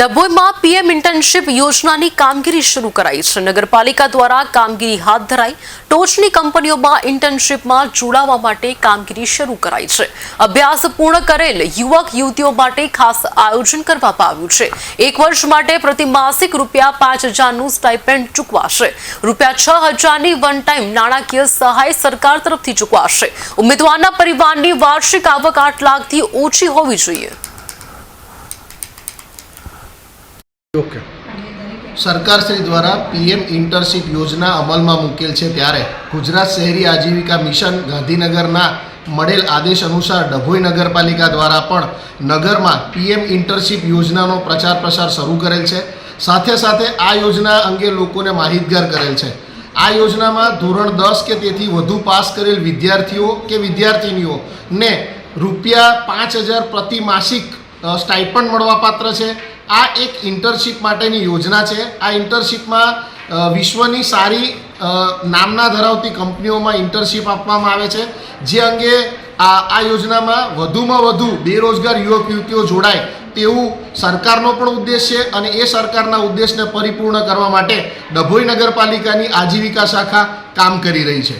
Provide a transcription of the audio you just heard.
ડભોઈમાં PM internship યોજનાની કામગીરી શરૂ કરાઈ છે. નગરપાલિકા દ્વારા કામગીરી હાથ ધરાઈ ટોચની કંપનીઓમાં ઇન્ટર્નશીપમાં જોડાવા માટે કામગીરી શરૂ કરાઈ છે. અભ્યાસ પૂર્ણ કરેલ યુવક યુવતીઓ માટે ખાસ આયોજન કરવામાં આવ્યું છે. એક વર્ષ માટે પ્રતિ માસિક રૂપિયા પાંચ હજારનું સ્ટાઇપેન્ડ ચૂકવાશે. રૂપિયા છ હજારની વન ટાઈમ નાણાકીય સહાય સરકાર તરફથી ચૂકવાશે. ઉમેદવારના પરિવારની વાર્ષિક આવક આઠ લાખથી ઓછી હોવી જોઈએ. ઓકે સરકારશ્રી દ્વારા પીએમ ઇન્ટરશીપ યોજના અમલમાં મૂકેલ છે ત્યારે ગુજરાત શહેરી આજીવિકા મિશન ગાંધીનગરના મળેલ આદેશ અનુસાર ડભોઈ નગરપાલિકા દ્વારા પણ નગરમાં પીએમ ઇન્ટરશીપ યોજનાનો પ્રચાર પ્રસાર શરૂ કરેલ છે. સાથે સાથે આ યોજના અંગે લોકોને માહિતગાર કરેલ છે. આ યોજનામાં ધોરણ દસ કે તેથી વધુ પાસ કરેલ વિદ્યાર્થીઓ કે વિદ્યાર્થિનીઓને રૂપિયા પાંચ હજાર પ્રતિ માસિક સ્ટાઇપન્ડ મળવાપાત્ર છે. આ એક ઇન્ટર્નશીપ માટેની યોજના છે. આ ઇન્ટર્નશીપમાં વિશ્વની સારી નામના ધરાવતી કંપનીઓમાં ઇન્ટર્નશીપ આપવામાં આવે છે. જે અંગે આ આ યોજનામાં વધુમાં વધુ બેરોજગાર યુવક, યુવતીઓ જોડાય તેવું સરકારનો પણ ઉદ્દેશ છે અને એ સરકારના ઉદ્દેશને પરિપૂર્ણ કરવા માટે ડભોઈ નગરપાલિકાની આજીવિકા શાખા કામ કરી રહી છે.